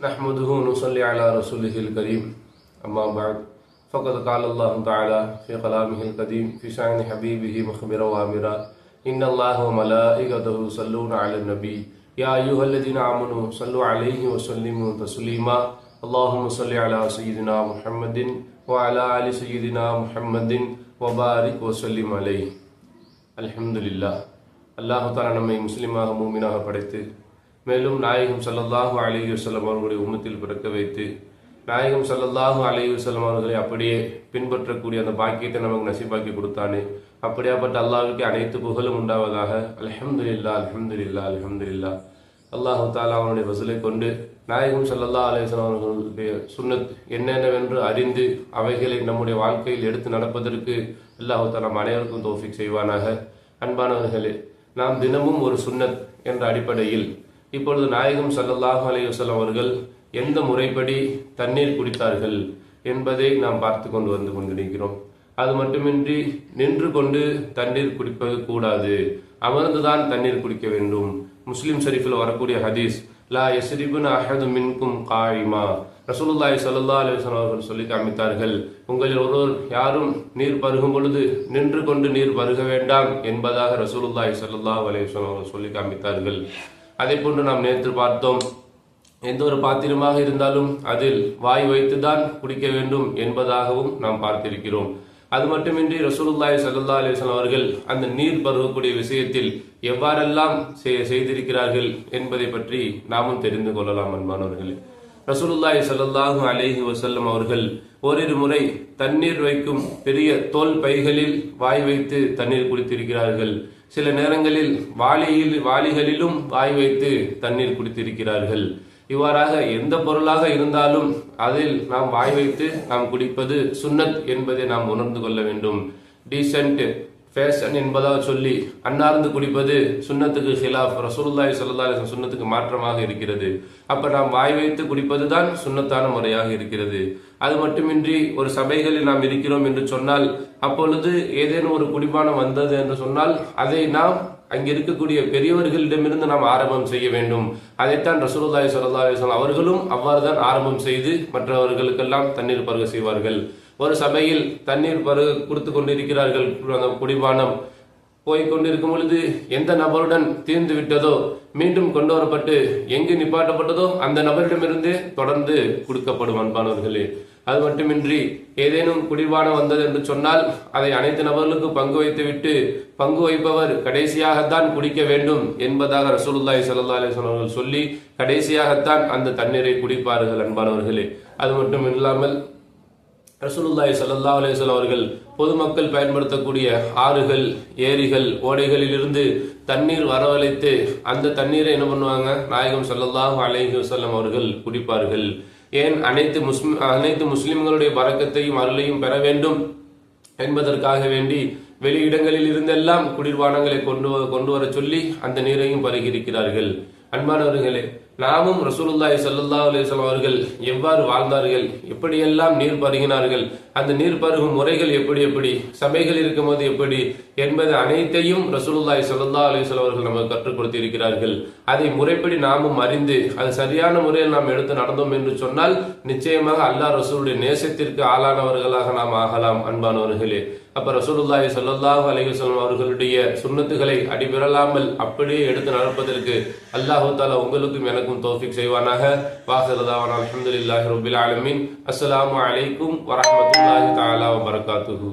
نحمده ونصلي على رسوله الكريم أما بعد فقد قال الله تعالى في كلامه القديم في شأن حبيبه مخبرا وامرا إن الله وملائكته يصلون على النبي يا أيها الذين آمنوا صلوا عليه وسلموا تسليما اللهم صل على سيدنا محمد وعلى آل سيدنا محمد وبارك وسلم عليه அல்ஹம்துலில்லா அல்லாஹு தாலா நம்மை முஸ்லிமாக மூமினாக படைத்து மேலும் நாயகம் சல்லல்லாஹு அலைஹி வல்லம் அவர்களுடைய உம்மத்தில் பிறக்க வைத்து நாயகம் சல்லல்லாஹு அலைஹி வல்லம் அவர்களை அப்படியே பின்பற்றக்கூடிய அந்த பாக்கியத்தை நமக்கு நசீபாக்கி கொடுத்தானே. அப்படியாப்பட்ட அல்லாவுக்கு அனைத்து புகழும் உண்டாவதாக. அலஹம்துல்லா அல்ஹம்துலில்லா அல்ஹம்துலில்லா அல்லாஹு தாலா அவனுடைய வசூலை கொண்டு நாயகம் சல்லல்லா அலைஹி அவர்களுடைய சுன்னத் என்னென்னவென்று அறிந்து அவைகளை நம்முடைய வாழ்க்கையில் எடுத்து நடப்பதற்கு அல்லாஹு தாலா அனைவருக்கும் தோஃபிக் செய்வானாக. அன்பானவர்களே நாம் தினமும் ஒரு சுன்னத் என்ற அடிப்படையில் இப்பொழுது நாயகம் ஸல்லல்லாஹு அலைஹி அவர்கள் எந்த முறைப்படி தண்ணீர் குடித்தார்கள் என்பதை நாம் பார்த்து கொண்டு வந்து கொண்டிருக்கிறோம். அது மட்டுமின்றி நின்று கொண்டு தண்ணீர் குடிப்பது கூடாது. அமர்ந்துதான் தண்ணீர் குடிக்க வேண்டும். முஸ்லிம் ஷரீஃபில் வரக்கூடிய ஹதீஸ் லா யஸ்ரிபுன் அஹது மின்கும் காயிமா. ரசூலுல்லாய் சல்லா அலைஹி அவர்கள் சொல்லி காமித்தார்கள் உங்களில் ஒருவர் யாரும் நீர் பருகும் பொழுது நின்று கொண்டு நீர் பருக வேண்டாம் என்பதாக ரசூலுல்லாய் சல்லா அலைஹி அவர்கள் சொல்லி காமித்தார்கள். அதே போன்று நாம் நேற்று பார்த்தோம். எந்த ஒரு பாத்திரமாக இருந்தாலும் அதில் வாய் வைத்துதான் குடிக்க வேண்டும் என்பதாகவும் நாம் பார்த்திருக்கிறோம். அது மட்டுமின்றி ரசூலுல்லாய் சல்லா அலிஸ்லாம் அவர்கள் அந்த நீர் பருகக்கூடிய விஷயத்தில் எவ்வாறெல்லாம் செய்திருக்கிறார்கள் என்பதை பற்றி நாமும் தெரிந்து கொள்ளலாம் அன்பானவர்களே. ரசூலுல்லாய் சல்லாஹூ அலேஹி வசல்லம் அவர்கள் ஓரிரு முறை தண்ணீர் வைக்கும் பெரிய தோல் பைகளில் வாய் வைத்து தண்ணீர் குடித்திருக்கிறார்கள். சில நேரங்களில் வாளியில் வாளிகளிலும் வாய் வைத்து தண்ணீர் குடித்திருக்கிறார்கள். இவ்வாறாக எந்த பொருளாக இருந்தாலும் அதில் நாம் வாய் வைத்து நாம் குடிப்பது சுன்னத் என்பதை நாம் உணர்ந்து கொள்ள வேண்டும். டீசென்ட் ஃபேஷன் என்பதாக சொல்லி அன்னார்ந்து குடிப்பது சுன்னத்துக்கு ஹிலாஃப் ரசூலுல்லாஹி ஸல்லல்லாஹு அலைஹி சுண்ணத்துக்கு சுன்னத்துக்கு மாற்றமாக இருக்கிறது. அப்போ நாம் வாய் வைத்து குடிப்பது தான் சுன்னத்தான முறையாக இருக்கிறது. அது மட்டுமின்றி ஒரு சபைகளில் நாம் இருக்கிறோம் என்று சொன்னால் அப்பொழுது ஏதேனும் ஒரு குடிபானம் வந்தது என்று சொன்னால் அதை நாம் அங்கே இருக்கக்கூடிய பெரியவர்களிடமிருந்து நாம் ஆரம்பம் செய்ய வேண்டும். அதைத்தான் ரசூலுல்லாஹி ஸல்லல்லாஹு அவர்களும் அவ்வாறு தான் ஆரம்பம் செய்து மற்றவர்களுக்கெல்லாம் தண்ணீர் பருக செய்வார்கள். ஒரு சபையில் தண்ணீர் பருக கொடுத்து கொண்டிருக்கிறார்கள். அந்த குடிபானம் போய்கொண்டிருக்கும் பொழுது எந்த நபருடன் தீர்ந்து விட்டதோ மீண்டும் கொண்டு வரப்பட்டு எங்கு நிப்பாட்டப்பட்டதோ அந்த நபரிடமிருந்து தொடர்ந்து கொடுக்கப்படும் அன்பானவர்களே அது மட்டுமின்றி ஏதேனும் குடிபானம் வந்தது என்று சொன்னால் அதை அனைத்து நபர்களுக்கும் பங்கு வைத்துவிட்டு பங்கு வைப்பவர் கடைசியாகத்தான் குடிக்க வேண்டும் என்பதாக ரசூலுல்லாய் சல்லா அலைஹி அவர்கள் சொல்லி கடைசியாகத்தான் அந்த தண்ணீரை குடிப்பார்கள் அன்பானவர்களே. அது மட்டும் இல்லாமல் ரசூலுல்லாய் சல்லா அலைஹி அவர்கள் பொதுமக்கள் பயன்படுத்தக்கூடிய ஆறுகள் ஏரிகள் ஓடைகளிலிருந்து தண்ணீர் வரவழைத்து அந்த தண்ணீரை என்ன பண்ணுவாங்க? நாயகம் ஸல்லல்லாஹு அலேஹி வசல்லம் அவர்கள் குடிப்பார்கள். ஏன் அனைத்து முஸ்லிம் அனைத்து முஸ்லிம்களுடைய பறக்கத்தையும் அருளையும் பெற வேண்டும் என்பதற்காக வேண்டி வெளியிடங்களில் இருந்தெல்லாம் குளிர்பானங்களை கொண்டு வ- கொண்டு வர சொல்லி அந்த நீரையும் பருகியிருக்கிறார்கள் அன்பானவர்களே நாமும் ரசூலுல்லாய் ஸல்லல்லாஹு அலைஹி அவர்கள் எவ்வாறு வாழ்ந்தார்கள்? எப்படியெல்லாம் நீர் பருகினார்கள்? அந்த நீர் பருகும் முறைகள் எப்படி எப்படி? சபைகள் இருக்கும்போது எப்படி? என்பது அனைத்தையும் ரசூலுல்லாய் ஸல்லல்லாஹு அலைஹி அவர்கள் நமக்கு கற்றுக் கொடுத்திருக்கிறார்கள். அதை முறைப்படி நாமும் அறிந்து அது சரியான முறையில் நாம் எடுத்து நடந்தோம் என்று சொன்னால் நிச்சயமாக அல்லாஹ் ரசூலுடைய நேசத்திற்கு ஆளானவர்களாக நாம் ஆகலாம் அன்பானவர்களே. அப்ப ரசூலுல்லாஹி சொல்லல்லாஹு அலைஹி அவர்களுடைய சுண்ணத்துகளை அடிபெறலாமல் அப்படியே எடுத்து நடப்பதற்கு அல்லாஹு தாலா உங்களுக்கும் எனக்கும் தோஃபிக் செய்வானாக. வாஹிரதாவான அலமதுல்லாஹி ரபுல் ஆலமின். அஸ்லாம் அலைக்கும் வரமத்துல்லாஹி தாலா வரகாத்துஹூ